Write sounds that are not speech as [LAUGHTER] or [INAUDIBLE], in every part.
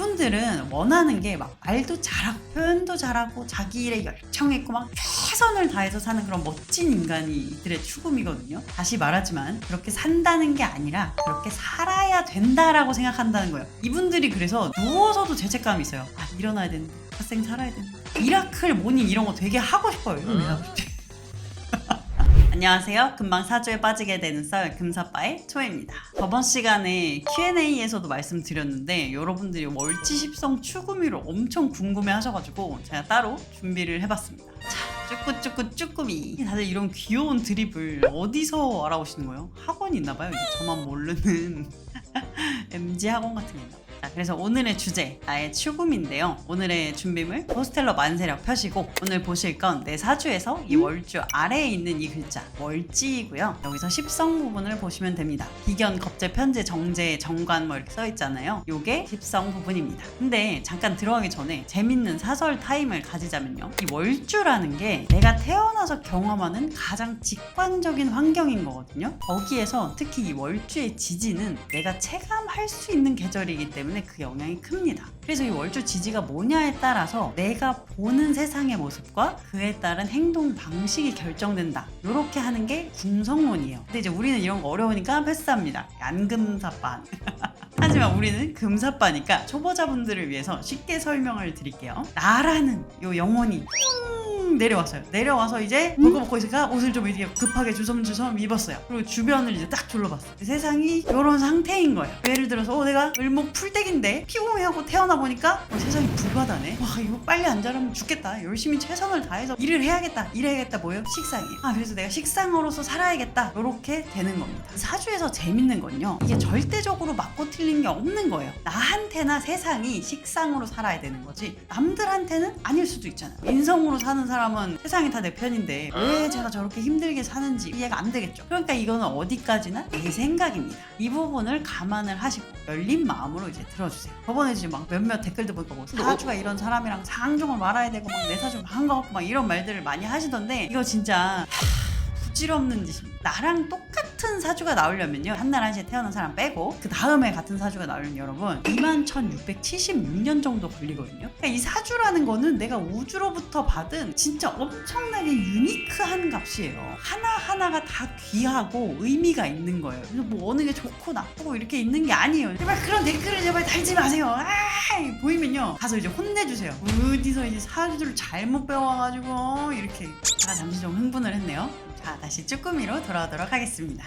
이분들은 원하는 게 막 말도 잘하고 표현도 잘하고 자기 일에 열정있고 막 최선을 다해서 사는 그런 멋진 인간이 이들의 추구미거든요. 다시 말하지만 그렇게 산다는 게 아니라 그렇게 살아야 된다라고 생각한다는 거예요. 이분들이 그래서 누워서도 죄책감이 있어요. 아 일어나야 되는데 갓생 살아야 되는데 미라클 모닝 이런 거 되게 하고 싶어요. 이런 싶어요. 안녕하세요. 금방 사주에 빠지게 되는 썰 금사빠의 초입니다. 저번 시간에 Q&A에서도 말씀드렸는데 여러분들이 월지 십성 추구미를 엄청 궁금해 하셔가지고 제가 따로 준비를 해봤습니다. 자, 쭈꾸쭈꾸 쭈꾸미. 다들 이런 귀여운 드립을 어디서 알아오시는 거예요? 학원이 있나봐요. 저만 모르는 [LAUGHS] MG 학원 같은 게 있나 봐요. 자, 그래서 오늘의 주제, 나의 추구미인데요. 오늘의 준비물, 포스텔러 만세력 펴시고, 오늘 보실 건 내 사주에서 이 월주 아래에 있는 이 글자, 월지이고요. 여기서 십성 부분을 보시면 됩니다. 비견, 겁재, 편재, 정재, 정관 뭐 이렇게 써 있잖아요. 요게 십성 부분입니다. 근데 잠깐 들어가기 전에 재밌는 사설 타임을 가지자면요. 이 월주라는 게 내가 태어나서 경험하는 가장 직관적인 환경인 거거든요. 거기에서 특히 이 월주의 지지는 내가 체감할 수 있는 계절이기 때문에 그 영향이 큽니다. 그래서 이 월주 지지가 뭐냐에 따라서 내가 보는 세상의 모습과 그에 따른 행동 방식이 결정된다. 이렇게 하는 게 궁성론이에요. 근데 이제 우리는 이런 거 어려우니까 패스합니다. 안금사반. [LAUGHS] 하지만 우리는 금사빠니까 초보자분들을 위해서 쉽게 설명을 드릴게요. 나라는 요 영혼이 슝 내려왔어요. 내려와서 이제 벌거벗고 있으니까 옷을 좀 이렇게 급하게 주섬주섬 입었어요. 그리고 주변을 이제 딱 둘러봤어요. 세상이 이런 상태인 거예요. 예를 들어서 어, 내가 을목 풀떼기인데 피곤해하고 태어나 보니까 어, 세상이 불바다네. 와 이거 빨리 안 자라면 죽겠다. 열심히 최선을 다해서 일을 해야겠다. 일해야겠다 뭐예요? 식상이에요. 아 그래서 내가 식상으로서 살아야겠다. 이렇게 되는 겁니다. 사주에서 재밌는 건요. 이게 절대적으로 맞고 틀린 게 없는 거예요. 나한테나 세상이 식상으로 살아야 되는 거지. 남들한테는 아닐 수도 있잖아요. 인성으로 사는 사람은 세상이 다 내 편인데 왜 제가 저렇게 힘들게 사는지 이해가 안 되겠죠. 그러니까 이거는 어디까지나 내 생각입니다. 이 부분을 감안을 하시고 열린 마음으로 이제 들어주세요. 저번에 이제 막 몇몇 댓글들 보니까 뭐 사주가 이런 사람이랑 상종을 말아야 되고 막 내 사주 망한 거 같고 막 이런 말들을 많이 하시던데 이거 진짜 부질없는 짓입니다. 나랑 똑같 은 사주가 나오려면요. 한날 한시에 태어난 사람 빼고 그 다음에 같은 사주가 나오려면 여러분 21,676년 정도 걸리거든요. 그러니까 이 사주라는 거는 내가 우주로부터 받은 진짜 엄청나게 유니크한 값이에요. 하나하나가 다 귀하고 의미가 있는 거예요. 그래서 뭐 어느 게 좋고 나쁘고 이렇게 있는 게 아니에요. 제발 그런 댓글을 제발 달지 마세요. 아 보이면요. 가서 이제 혼내주세요. 어디서 이제 사주를 잘못 배워가지고 이렇게 제가 잠시 좀 흥분을 했네요. 자, 다시 쭈꾸미로 돌아오도록 하겠습니다.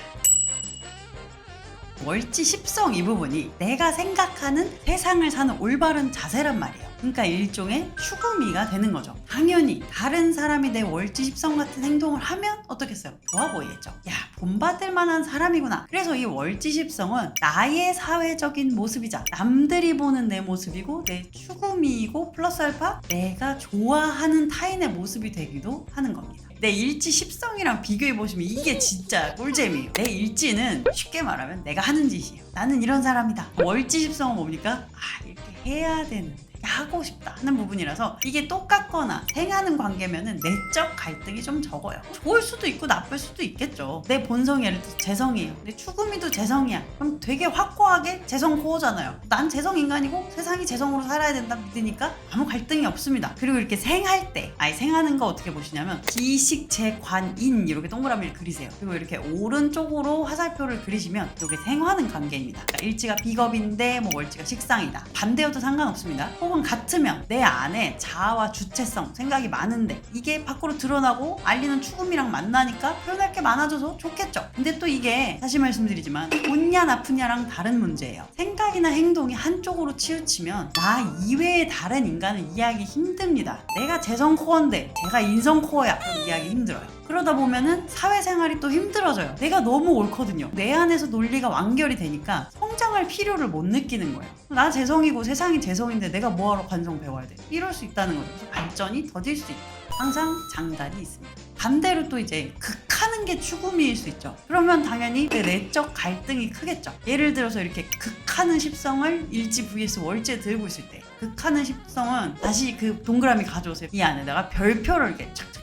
월지 십성 이 부분이 내가 생각하는 세상을 사는 올바른 자세란 말이에요. 그러니까 일종의 추구미가 되는 거죠. 당연히 다른 사람이 내 월지 십성 같은 행동을 하면 어떻겠어요? 좋아 보이겠죠. 야, 본받을 만한 사람이구나. 그래서 이 월지 십성은 나의 사회적인 모습이자 남들이 보는 내 모습이고 내 추구미이고 플러스 알파 내가 좋아하는 타인의 모습이 되기도 하는 겁니다. 내 일지 십성이랑 비교해 보시면 이게 진짜 꿀잼이에요. 내 일지는 쉽게 말하면 내가 하는 짓이에요. 나는 이런 사람이다. 월지 십성은 뭡니까? 아 이렇게 해야 되는데. 하고 싶다 하는 부분이라서 이게 똑같거나 생하는 관계면은 내적 갈등이 좀 적어요. 좋을 수도 있고 나쁠 수도 있겠죠. 내 본성이 예를 들어 재성이에요. 내 추구미도 재성이야. 그럼 되게 확고하게 재성 코어잖아요. 난 재성 인간이고 세상이 재성으로 살아야 된다 믿으니까 아무 갈등이 없습니다. 그리고 이렇게 생할 때, 아니 생하는 거 어떻게 보시냐면 기식 재관인 이렇게 동그라미를 그리세요. 그리고 이렇게 오른쪽으로 화살표를 그리시면 이게 생하는 관계입니다. 그러니까 일지가 비겁인데 뭐 월지가 식상이다. 반대여도 상관없습니다. 혹은 같으면 내 안에 자아와 주체성, 생각이 많은데 이게 밖으로 드러나고 알리는 추금이랑 만나니까 표현할 게 많아져서 좋겠죠. 근데 또 이게 다시 말씀드리지만 좋냐 나쁘냐랑 다른 문제예요. 생각이나 행동이 한쪽으로 치우치면 나 이외의 다른 인간을 이해하기 힘듭니다. 내가 재성 코어인데 제가 인성 코어야. 그럼 이해하기 힘들어요. 그러다 보면은 사회생활이 또 힘들어져요. 내가 너무 옳거든요. 내 안에서 논리가 완결이 되니까 성 장할 필요를 못 느끼는 거예요. 나 재성이고 세상이 재성인데 내가 뭐하러 관성 배워야 돼? 이럴 수 있다는 거죠. 발전이 더딜 수 있다. 항상 장단이 있습니다. 반대로 또 이제 극하는 게 추구미일 수 있죠. 그러면 당연히 내 내적 갈등이 크겠죠. 예를 들어서 이렇게 극하는 십성을 일지 vs 월지에 들고 있을 때 극하는 십성은 다시 그 동그라미 가져오세요. 이 안에다가 별표를 이렇게 착착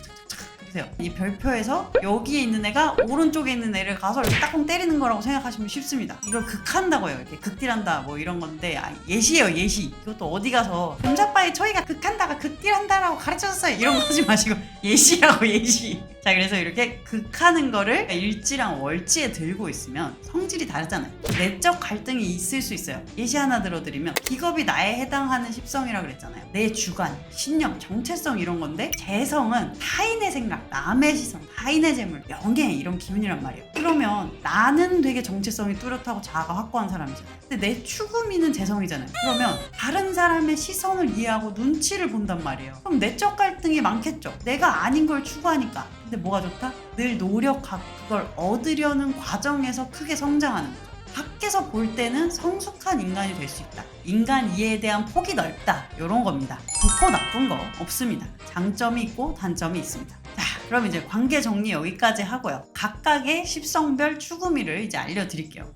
보세요. 이 별표에서 여기에 있는 애가 오른쪽에 있는 애를 가서 이렇게 딱콩 때리는 거라고 생각하시면 쉽습니다. 이걸 극한다고요. 이렇게 극딜한다 뭐 이런 건데 아, 예시예요 예시. 이것도 어디 가서 금자빠에 저희가 극한다가 극딜한다라고 가르쳐줬어요. 이런 거 하지 마시고 [LAUGHS] 예시라고 예시. 자 그래서 이렇게 극하는 거를 일지랑 월지에 들고 있으면 성질이 다르잖아요. 내적 갈등이 있을 수 있어요. 예시 하나 들어드리면 기겁이 나에 해당하는 십성이라 그랬잖아요. 내 주관, 신념, 정체성 이런 건데 재성은 타인의 생각, 남의 시선, 타인의 재물, 명예 이런 기운이란 말이에요. 그러면 나는 되게 정체성이 뚜렷하고 자아가 확고한 사람이잖아요. 근데 내 추구미는 재성이잖아요. 그러면 다른 사람의 시선을 이해하고 눈치를 본단 말이에요. 그럼 내적 갈등이 많겠죠. 내가 아닌 걸 추구하니까. 근데 뭐가 좋다? 늘 노력하고 그걸 얻으려는 과정에서 크게 성장하는 거죠. 밖에서 볼 때는 성숙한 인간이 될 수 있다. 인간 이해에 대한 폭이 넓다. 이런 겁니다. 좋고 나쁜 거 없습니다. 장점이 있고 단점이 있습니다. 자, 그럼 이제 관계 정리 여기까지 하고요. 각각의 십성별 추구미를 이제 알려드릴게요.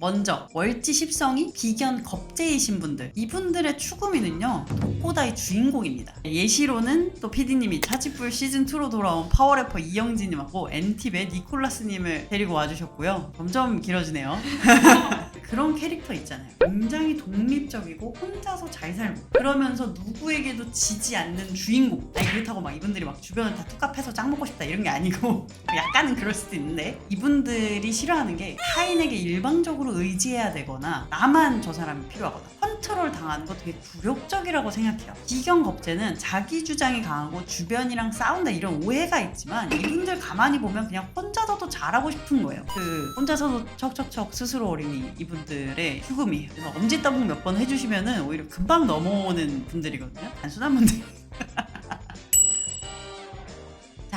먼저 월지 십성이 비견 겁재이신 분들. 이분들의 추구미는요 독고다의 주인공입니다. 예시로는 또 PD님이 차지풀 시즌2로 돌아온 파워래퍼 이영진님하고 엔팁의 니콜라스님을 데리고 와주셨고요. 점점 길어지네요 [LAUGHS] 그런 캐릭터 있잖아요. 굉장히 독립적이고 혼자서 잘 살고 그러면서 누구에게도 지지 않는 주인공. 아니 그렇다고 막 이분들이 막 주변을 다 뚝갑해서 짱 먹고 싶다 이런 게 아니고 [LAUGHS] 약간은 그럴 수도 있는데 이분들이 싫어하는 게 타인에게 일방적으로 의지해야 되거나 나만 저 사람이 필요하거나 컨트롤 당하는 거 되게 굴욕적이라고 생각해요. 기경겁제는 자기 주장이 강하고 주변이랑 싸운다 이런 오해가 있지만 이분들 가만히 보면 그냥 혼자서도 잘하고 싶은 거예요. 그 혼자서도 척척척 스스로 어린이 이분들의 휴금이에요. 그래서 엄지 따봉 몇 번 해주시면은 오히려 금방 넘어오는 분들이거든요. 단순한 분들. [LAUGHS]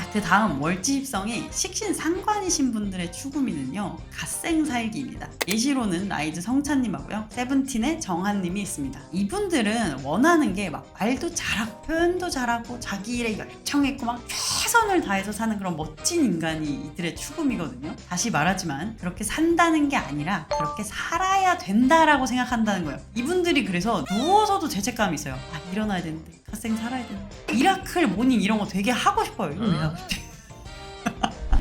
자, 그 다음 월지입성이 식신 상관이신 분들의 추구미는요, 갓생살기입니다. 예시로는 라이즈 성찬님하고요, 세븐틴의 정한님이 있습니다. 이분들은 원하는 게 막 말도 잘하고, 표현도 잘하고, 자기 일에 열정있고, 막 최선을 다해서 사는 그런 멋진 인간이 이들의 추구미거든요. 다시 말하지만, 그렇게 산다는 게 아니라, 그렇게 살아야 된다라고 생각한다는 거예요. 이분들이 그래서 누워서도 죄책감이 있어요. 아, 일어나야 되는데, 갓생 살아야 되는데. 미라클 모닝 이런 거 되게 하고 싶어요. 이거 왜 하고 싶지?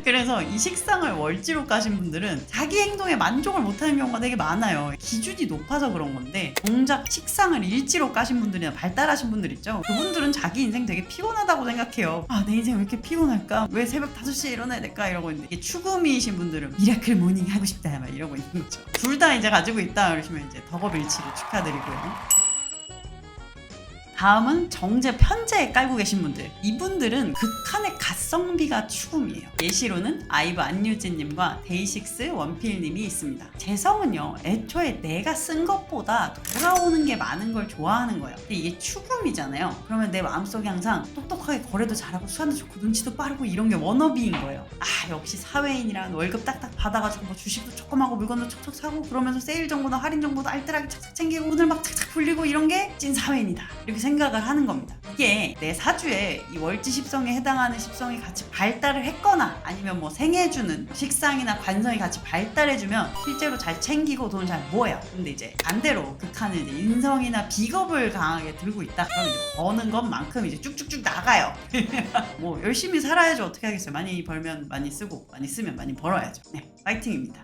그래서 이 식상을 월지로 까신 분들은 자기 행동에 만족을 못하는 경우가 되게 많아요. 기준이 높아서 그런 건데 정작 식상을 일지로 까신 분들이나 발달하신 분들 있죠. 그분들은 자기 인생 되게 피곤하다고 생각해요. 아 내 인생 왜 이렇게 피곤할까? 왜 새벽 5시에 일어나야 될까? 이러고 있는데 이게 추구미이신 분들은 미라클 모닝 하고 싶다 막 이러고 있는 거죠. 둘 다 이제 가지고 있다 그러시면 이제 덕업일치를 축하드리고요. 다음은 정제 편제에 깔고 계신 분들. 이분들은 극한의 가성비가 추구미예요. 예시로는 아이브 안유진님과 데이식스 원필님이 있습니다. 재성은요, 애초에 내가 쓴 것보다 돌아오는 게 많은 걸 좋아하는 거예요. 근데 이게 추구미잖아요. 그러면 내 마음속에 항상 똑똑하게 거래도 잘하고 수완도 좋고 눈치도 빠르고 이런 게 워너비인 거예요. 아, 역시 사회인이란 월급 딱딱 받아가지고 뭐 주식도 조그마고 물건도 척척 사고 그러면서 세일 정보나 할인 정보도 알뜰하게 착착 챙기고 오늘 막 착착 불리고 이런 게 찐 사회인이다. 이렇게 생각을 하는 겁니다. 이게 내 사주에 이 월지 십성에 해당하는 십성이 같이 발달을 했거나 아니면 뭐 생해주는 식상이나 관성이 같이 발달해주면 실제로 잘 챙기고 돈을 잘 모아요. 근데 이제 반대로 극한은 이제 인성이나 비겁을 강하게 들고 있다. 그럼 이제 버는 것만큼 이제 쭉쭉쭉 나가요. [LAUGHS] 뭐 열심히 살아야죠. 어떻게 하겠어요. 많이 벌면 많이 쓰고 많이 쓰면 많이 벌어야죠. 네, 파이팅입니다.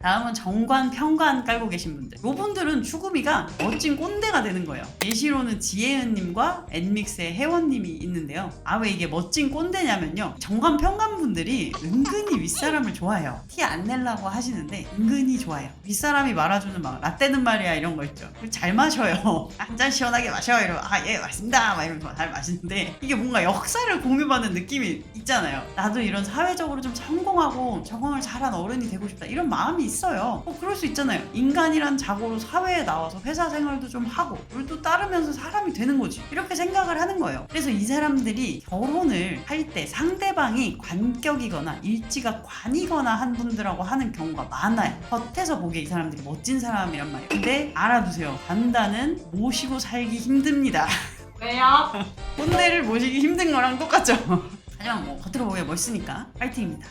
다음은 정관, 평관 깔고 계신 분들. 이분들은 추구미가 멋진 꼰대가 되는 거예요. 예시로는 지혜은님과 엔믹스의 혜원님이 있는데요. 아, 왜 이게 멋진 꼰대냐면요. 정관, 평관 분들이 은근히 윗사람을 좋아해요. 티 안 내려고 하시는데 은근히 좋아해요. 윗사람이 말아주는 막 라떼는 말이야 이런 거 있죠. 잘 마셔요. [LAUGHS] 한 잔 시원하게 마셔. 이러고 아, 예, 맞습니다. 막 이러면서 잘 마시는데 이게 뭔가 역사를 공유받는 느낌이 있잖아요. 나도 이런 사회적으로 좀 성공하고 적응을 잘한 어른이 되고 싶다. 이런 마음이 있어요. 어, 그럴 수 있잖아요. 인간이란 자고로 사회에 나와서 회사 생활도 좀 하고 물도 따르면서 사람이 되는 거지. 이렇게 생각을 하는 거예요. 그래서 이 사람들이 결혼을 할 때 상대방이 관격이거나 일지가 관이거나 한 분들하고 하는 경우가 많아요. 겉에서 보기에 이 사람들이 멋진 사람이란 말이에요. 근데 알아두세요. 단다는 모시고 살기 힘듭니다. [LAUGHS] 왜요? 꼰대를 모시기 힘든 거랑 똑같죠. [LAUGHS] 하지만 뭐 겉으로 보기에 멋있으니까 파이팅입니다.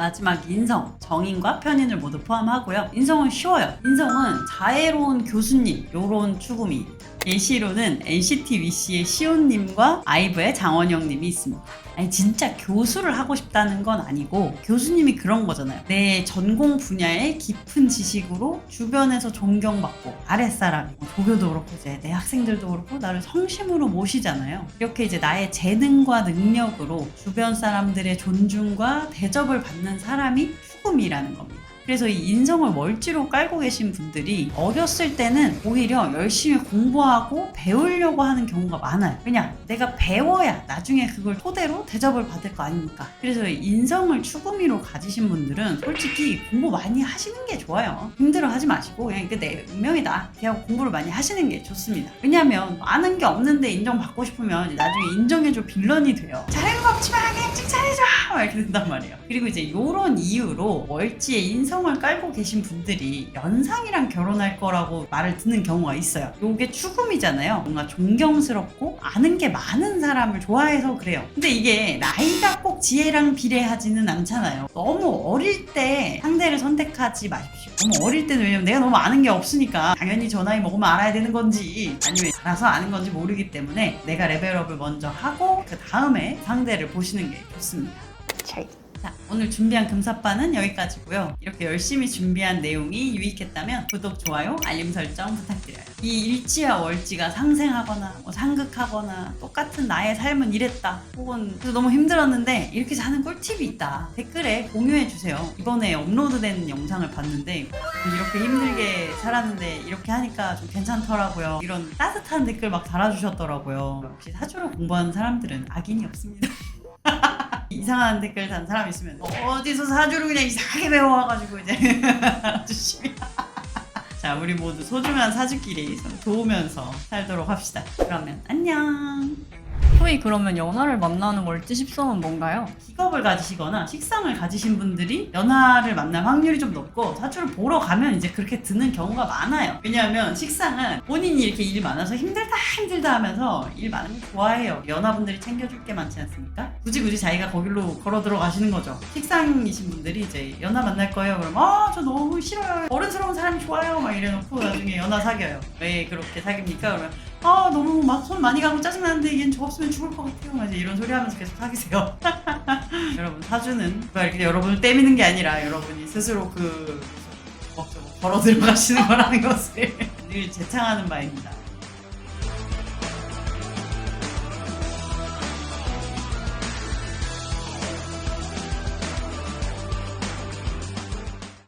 마지막 인성, 정인과 편인을 모두 포함하고요. 인성은 쉬워요. 인성은 자애로운 교수님, 요런 추구미입니다. 예시로는 NCT 위시의 시온님과 아이브의 장원영님이 있습니다. 아니 진짜 교수를 하고 싶다는 건 아니고 교수님이 그런 거잖아요. 내 전공 분야의 깊은 지식으로 주변에서 존경받고 아랫사람이 뭐 조교도 그렇고 이제 내 학생들도 그렇고 나를 성심으로 모시잖아요. 이렇게 이제 나의 재능과 능력으로 주변 사람들의 존중과 대접을 받는 사람이 추금이라는 겁니다. 그래서 이 인성을 멀찌로 깔고 계신 분들이 어렸을 때는 오히려 열심히 공부하고 배우려고 하는 경우가 많아요. 왜냐? 내가 배워야 나중에 그걸 토대로 대접을 받을 거 아닙니까? 그래서 이 인성을 추구미로 가지신 분들은 솔직히 공부 많이 하시는 게 좋아요. 힘들어 하지 마시고 그냥 이게 내 운명이다. 그냥 공부를 많이 하시는 게 좋습니다. 왜냐하면 아는 게 없는데 인정받고 싶으면 나중에 인정해줘 빌런이 돼요. 잘하는 거 없지만 그냥 칭찬해줘! 막 이렇게 된단 말이에요. 그리고 이제 이런 이유로 월지의 인성 을 깔고 계신 분들이 연상이랑 결혼할 거라고 말을 듣는 경우가 있어요. 요게 추금이잖아요. 뭔가 존경스럽고 아는 게 많은 사람을 좋아해서 그래요. 근데 이게 나이가 꼭 지혜랑 비례하지는 않잖아요. 너무 어릴 때 상대를 선택하지 마십시오. 너무 어릴 때는 왜냐면 내가 너무 아는 게 없으니까 당연히 저 나이 먹으면 알아야 되는 건지 아니면 알아서 아는 건지 모르기 때문에 내가 레벨업을 먼저 하고 그 다음에 상대를 보시는 게 좋습니다. 자, 오늘 준비한 금사빠는 여기까지고요. 이렇게 열심히 준비한 내용이 유익했다면 구독, 좋아요, 알림 설정 부탁드려요. 이 일지와 월지가 상생하거나 뭐 상극하거나 똑같은 나의 삶은 이랬다. 혹은 너무 힘들었는데 이렇게 사는 꿀팁이 있다. 댓글에 공유해 주세요. 이번에 업로드된 영상을 봤는데 이렇게 힘들게 살았는데 이렇게 하니까 좀 괜찮더라고요. 이런 따뜻한 댓글 막 달아주셨더라고요. 역시 사주로 공부하는 사람들은 악인이 없습니다. [LAUGHS] 이상한 댓글 단 사람 있으면 어디서 사주를 그냥 이상하게 배워와가지고 이제 [LAUGHS] 주시면 [LAUGHS] 자 우리 모두 소중한 사주끼리 좀 도우면서 살도록 합시다. 그러면 안녕 소위 그러면 연하를 만나는 월지 십성은 뭔가요? 직업을 가지시거나 식상을 가지신 분들이 연하를 만날 확률이 좀 높고 사주를 보러 가면 이제 그렇게 드는 경우가 많아요. 왜냐하면 식상은 본인이 이렇게 일 많아서 힘들다 힘들다 하면서 일 많은 거 좋아해요. 연하분들이 챙겨줄 게 많지 않습니까? 굳이 굳이 자기가 거길로 걸어 들어가시는 거죠. 식상이신 분들이 이제 연하 만날 거예요. 그럼 아저 너무 싫어요. 어른스러운 사람이 좋아요. 막 이래놓고 나중에 연하 사겨요. 왜 그렇게 사깁니까? 그러면 아 너무 막 손 많이 가고 짜증나는데 얘는 저 없으면 죽을 것 같아요. 막 이제 이런 소리 하면서 계속 사귀세요. 여러분 사주는 누가 이렇게 여러분을 때미는 게 아니라 여러분이 스스로 그 조목조목 걸어 들어가시는 거라는 것을 늘 재창하는 바입니다.